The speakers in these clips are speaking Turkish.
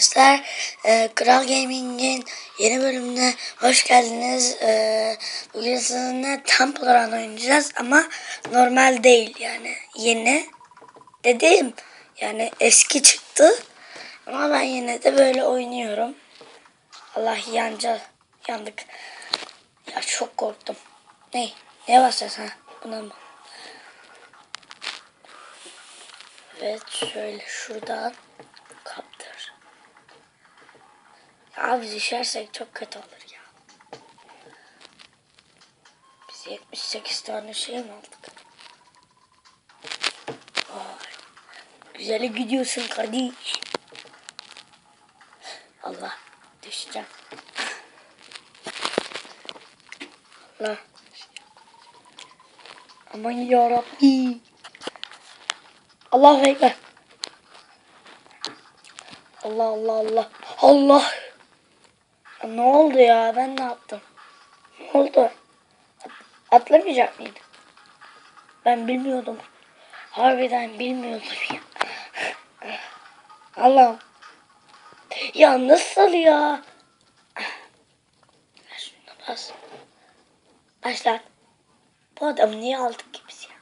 Arkadaşlar e, Kral Gaming'in yeni bölümüne hoş geldiniz. E, bugün sizinle Temple Run oynayacağız ama normal değil yani yeni dediğim yani eski çıktı ama ben yine de böyle oynuyorum. Allah yanca yandık. Ya çok korktum. Ne? Ne basacağız ha? Buna mı? Evet şöyle şuradan kaptır. Ya Abi düşersek çok kötü olur ya. Biz 78 tane şey mi aldık? Vay. Güzel gidiyorsun kardeş. Allah düşeceğim. Allah. Aman yarabbi. Allahu Ekber. Allah Allah Allah. Allah. Ne oldu ya? Ben ne yaptım? Ne oldu? At- atlamayacak mıydım? Ben bilmiyordum. Harbiden bilmiyordum ya. Allah'ım. Ya nasıl ya? Şunu bas. Başlat. Bu adamı niye aldık ki biz ya?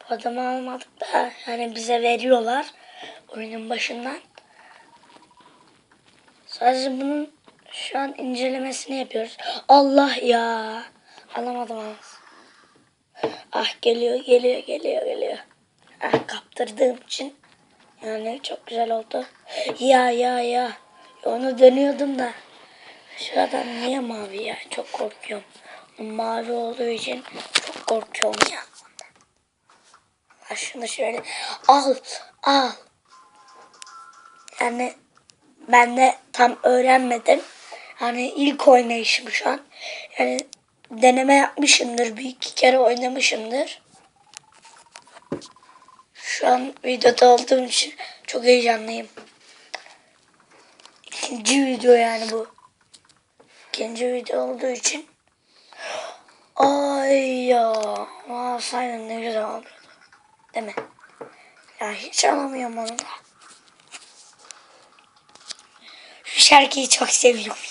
Bu adamı almadık da yani bize veriyorlar oyunun başından. Sadece bunun şu an incelemesini yapıyoruz. Allah ya. Alamadım az. Ah geliyor geliyor geliyor geliyor. Ah kaptırdığım için yani çok güzel oldu. Ya ya ya. Onu dönüyordum da. Şu adam niye mavi ya? Çok korkuyorum. Mavi olduğu için çok korkuyorum ya. Ha şunu şöyle al al. Yani ben de tam öğrenmedim. Hani ilk oynayışım şu an. Yani deneme yapmışımdır. Bir iki kere oynamışımdır. Şu an videoda olduğum için çok heyecanlıyım. İkinci video yani bu. İkinci video olduğu için. Ay ya. Alsaydım ne güzel olurdu. Değil mi? Ya hiç alamıyorum onu da. Şu şarkıyı çok seviyorum.